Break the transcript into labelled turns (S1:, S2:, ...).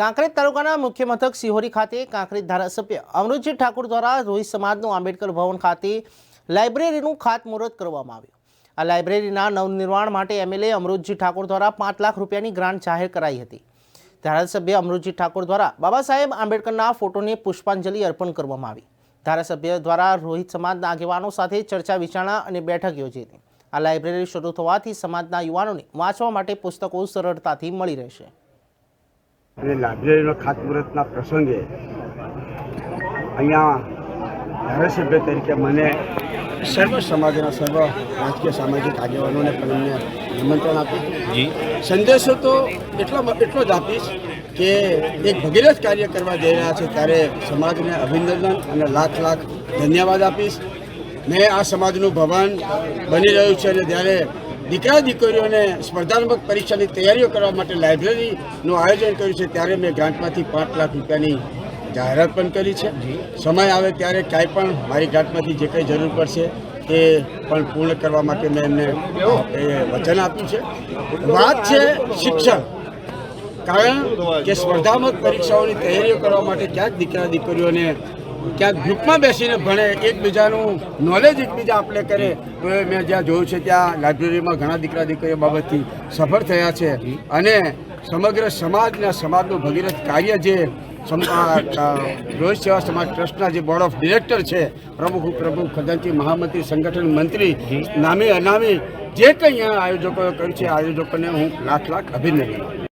S1: કાંકરેજ તાલુકાના મુખ્ય મથક સિહોરી ખાતે કાંકરેજ ધારાસભ્ય અમૃતજી ઠાકોર દ્વારા રોહિત સમાજનું આંબેડકર ભવન ખાતે લાઇબ્રેરીનું ખાતમુહૂર્ત કરવામાં આવ્યું. આ લાઇબ્રેરીના નવનિર્માણ માટે એમએલએ અમૃતજી ઠાકોર દ્વારા પાંચ લાખ રૂપિયાની ગ્રાન્ટ જાહેર કરાઈ હતી. ધારાસભ્ય અમૃતજી ઠાકોર દ્વારા બાબા સાહેબ આંબેડકરના ફોટોને પુષ્પાંજલિ અર્પણ કરવામાં આવી. ધારાસભ્ય દ્વારા રોહિત સમાજના આગેવાનો સાથે ચર્ચા, વિચારણા અને બેઠક યોજી હતી. આ લાઇબ્રેરી શરૂ થવાથી સમાજના યુવાનોને વાંચવા માટે પુસ્તકો સરળતાથી મળી રહેશે.
S2: અને લાઇબ્રેરીનો ખાતમુહૂર્તના પ્રસંગે અહીંયા ધારાસભ્ય તરીકે મને સર્વ સમાજના સર્વ રાજકીય સામાજિક આગેવાનોને પણ અમને નિમંત્રણ આપ્યું
S3: જી.
S2: સંદેશો તો એટલો એટલો જ આપીશ કે એક ભગીરથ કાર્ય કરવા જઈ રહ્યા છે ત્યારે સમાજને અભિનંદન અને લાખ લાખ ધન્યવાદ આપીશ. મેં આ સમાજનું ભવન બની રહ્યું છે અને ત્યારે દીકરા દીકરીઓને સ્પર્ધાત્મક પરીક્ષાની તૈયારીઓ કરવા માટે લાઇબ્રેરીનું આયોજન કર્યું છે ત્યારે મેં ગ્રાન્ટમાંથી પાંચ લાખ રૂપિયાની જાહેરાત પણ કરી છે. સમય આવે ત્યારે કાંઈ પણ મારી ગ્રાન્ટમાંથી જે કંઈ જરૂર પડશે તે પણ પૂર્ણ કરવા માટે મેં એમને એ વચન આપ્યું છે. વાત છે શિક્ષણ. કારણ કે સ્પર્ધાત્મક પરીક્ષાઓની તૈયારીઓ કરવા માટે ક્યાંક દીકરા દીકરીઓને ક્યાંક ગ્રુપમાં બેસીને ભણે, એકબીજાનું નોલેજ એકબીજા આપણે કરે, તો મેં જ્યાં જોયું છે ત્યાં લાઇબ્રેરીમાં ઘણા દીકરા દીકરીઓ બાબતથી સફળ થયા છે અને સમગ્ર સમાજના સમાજનું ભગીરથ કાર્ય જે રોહિત સેવા સમાજ ટ્રસ્ટના જે બોર્ડ ઓફ ડિરેક્ટર છે, પ્રમુખ પ્રમુખ ખજાનચી મહામંત્રી, સંગઠન મંત્રી નામી અનામી જે કંઈ અહીંયા આયોજકોએ કર્યું છે આયોજકોને હું લાખ લાખ અભિનંદન.